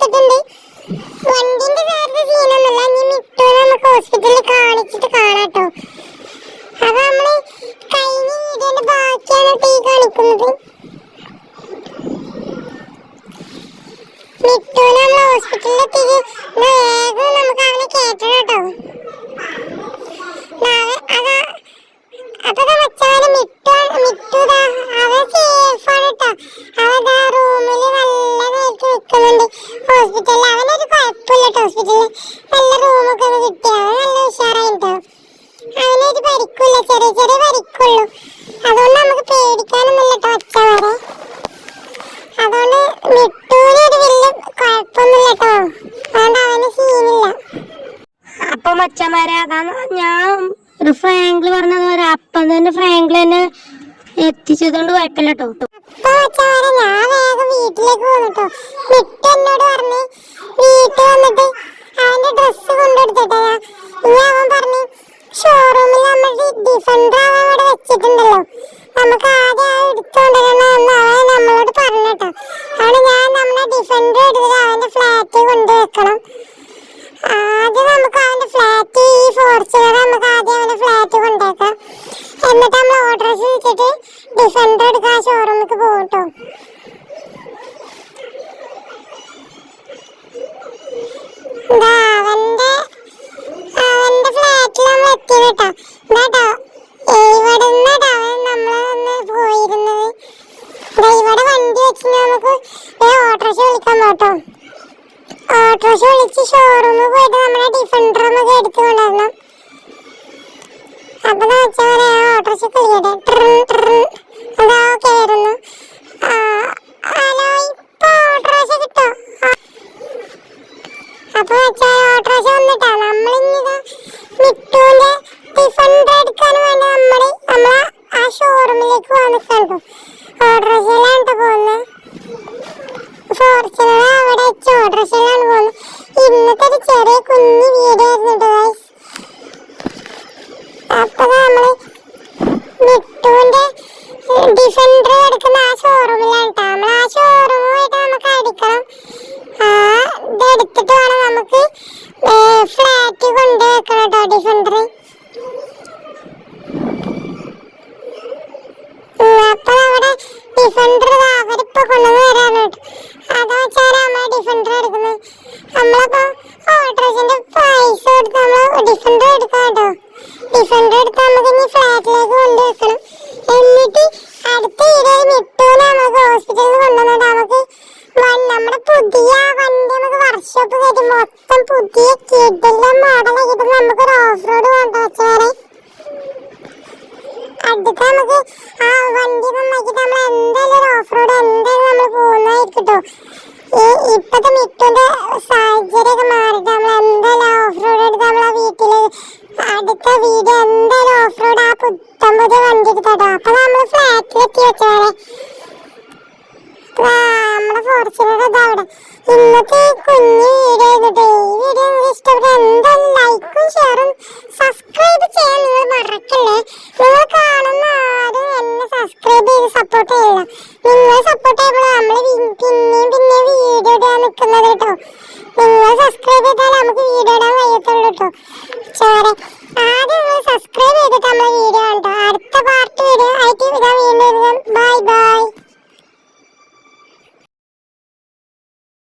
കൊടുത്തിട്ടുണ്ട് വണ്ടിന്റെ കാര്യത്തിൽ സീനൊന്നുമില്ല. മിട്ടു നമുക്ക് ഹോസ്പിറ്റലിൽ കാണിച്ചിട്ട് കാണാട്ടോ അപ്പൊ നമ്മൾ കഴിഞ്ഞ വീഡിയോന്റെ ബാക്കിയാണ് തീ കാണിക്കുന്നത്. മിട്ടു നമ്മൾ ഹോസ്പിറ്റലിൽ എത്തിയത് വേഗം നമുക്ക് അവനെ കേട്ടണം കേട്ടോ. അപ്പൊ അവനൊരു നല്ല റൂമൊക്കെ നല്ല ഉഷാറായിട്ടോ. അവനൊരു ചെറിയ ചെറിയ അതുകൊണ്ട് നമുക്ക് ഒരു സീനില്ല അപ്പൊ മച്ചന്മാരെ അതാണ് ഞാൻ ഒരു ഫ്രാങ്കിൾ പറഞ്ഞത് അപ്പം തന്നെ ഫ്രാങ്കിൾ തന്നെ എത്തിച്ചതുകൊണ്ട് കുഴപ്പമില്ല കേട്ടോ. ഞാൻ വേഗം വീട്ടിലേക്ക് പോന്നിട്ടോ. മിട്ടു എന്നോട് പറഞ്ഞ് വീട്ടിൽ വന്നിട്ട് അവന്റെ ഡ്രസ്സ് കൊണ്ടെടുത്തിട്ടാ ഇനി അവൻ പറഞ്ഞ് ഷോറൂമിൽ നമ്മൾ ഡിഫൻഡർ അവൻ അവിടെ വെച്ചിട്ടുണ്ടല്ലോ. നമുക്ക് ആദ്യം ആ എടുത്തോണ്ടിരണമെന്ന് അവൻ നമ്മളോട് പറഞ്ഞിട്ടോ അതുകൊണ്ട് ഞാൻ നമ്മളെ ഡിഫൻഡർ എടുത്തിട്ട് അവന്റെ ഫ്ലാറ്റിൽ കൊണ്ടുവെക്കണം ആദ്യം നമുക്ക് അവന്റെ ഫ്ലാറ്റ് ഈ ഫോർച്യൂണർ നമുക്ക് ആദ്യം അവന്റെ ഫ്ലാറ്റ് കൊണ്ടുവെക്കാം. എന്നിട്ട് നമ്മൾ ഓർഡേഴ്സ് വെച്ചിട്ട് ഡിഫൻഡർ എടുക്കാൻ പോകും കേട്ടോ ഇതാ അവന്റെ അവന്റെ ഫ്ലാറ്റിൽ കേട്ടോ. ഇതാട്ടോ ഇവിടെ നിന്നാട്ടോ അവൻ നമ്മളെ ഒന്ന് പോയിരുന്നത്? ഇവിടെ വണ്ടി വെച്ച് നമുക്ക് ഓട്ടോറിക്ഷ വിളിക്കാൻ പോട്ടോ ഓട്ടോറിക്ഷ വിളിച്ച് ഷോറൂമിൽ പോയിട്ട് നമ്മുടെ ഡിഫൻഡർ നമുക്ക് അപ്പൊ വെച്ചാൽ ഓട്ടോറിക്ഷ കിട്ടോ ആ. അപ്പൊ വെച്ചാൽ ഓട്ടോറിക്ഷ വന്നിട്ടാ. നമ്മളിങ്ങനെ മിട്ടുവിന്റെ ഡിഫൻഡർ എടുക്കാൻ വേണ്ടി നമ്മൾ നമ്മൾ ആ ഷോറൂമിലേക്ക് വന്നിട്ടുണ്ട് ഓട്ടോറിക്ഷയിലാണ് ട്ടോ പോകുന്നത് ഫോർച്യൂണർ അവിടെ വെച്ച് ഓട്ടോറിക്ഷയിലാണ് പോകുന്നത് ഇന്നത്തെ ഒരു ചെറിയ കുഞ്ഞു വീഡിയോ ആയിരുന്നു ഗൈസ് അപ്പൊ നമ്മൾ മിട്ടുവിന്റെ ഡിഫൻഡർ എടുക്കുന്ന ആ ഷോറൂമിലാണ് കേട്ടോ നമ്മൾ ആ ഷോറൂമായിട്ട് നമുക്ക് അടിക്കണം. ആ ഇത് എടുത്തിട്ട് വേണം നമുക്ക് ഫ്ലാറ്റ് കൊണ്ടുവെക്കണം കേട്ടോ ഡിഫൻഡർ ഡിഫൻഡർ അവരിപ്പോ കൊണ്ടുവന്ന് വരാണ് അതാ വെച്ചാൽ നമ്മളെ ഡിഫൻഡർ എടുക്കുന്നത്. നമ്മളപ്പോ ഓട്ടോസിന്റെ പൈസ കൊടുത്ത് നമ്മൾ ഡിഫൻഡർ എടുക്കാം കേട്ടോ. ഡിഫൻഡർ എടുത്ത് നമുക്ക് ഇനി ഫ്ലാറ്റിലേക്ക് കൊണ്ടുവെക്കണം. എന്നിട്ട് അടുത്ത വീഡിയോയിൽ ഈ ഇപ്പത്തെ മിട്ടുന്റെ സാഹചര്യമൊക്കെ മാറിട്ട് നമ്മൾ എന്തായാലും ഓഫ് റോഡ് എടുത്ത് നമ്മളെ വീട്ടിൽ അടുത്ത വീഡിയോ എന്തായാലും ഓഫ് റോഡ് ആ പുത്തൻ പുതിയ വണ്ടി എടുത്തോ അപ്പൊ നമ്മൾ ഫ്ലാറ്റിലെത്തി വെച്ചോളെ നമ്മുടെ ഫോർച്യൂണർ ഇതാ അവിടെ. ഇന്നത്തെ കുഞ്ഞു വീഡിയോ ആയിരുന്നു ഈ വീഡിയോ നിങ്ങൾക്ക് ഇഷ്ടപ്പെട്ട എന്തായാലും ലൈക്കും ഷെയറും സബ്സ്ക്രൈബ് ചെയ്യാൻ നിങ്ങൾ മറക്കല്ലേ. നിങ്ങൾ കാണുന്ന ആരും എന്നെ സബ്സ്ക്രൈബ് ചെയ്ത് സപ്പോർട്ട് ചെയ്യില്ല നിങ്ങൾ സപ്പോർട്ട് ചെയ്യുമ്പോൾ നമ്മൾ പിന്നെയും പിന്നെയും വീഡിയോ ഇടാൻ നിൽക്കുന്നത് കേട്ടോ. നിങ്ങൾ സബ്സ്ക്രൈബ് ചെയ്താൽ നമുക്ക് വീഡിയോ ഇടാൻ കഴിയത്തുള്ളൂ കേട്ടോ. ചോരെ ആദ്യം നിങ്ങൾ സബ്സ്ക്രൈബ് ചെയ്തിട്ട് നമ്മൾ വീഡിയോ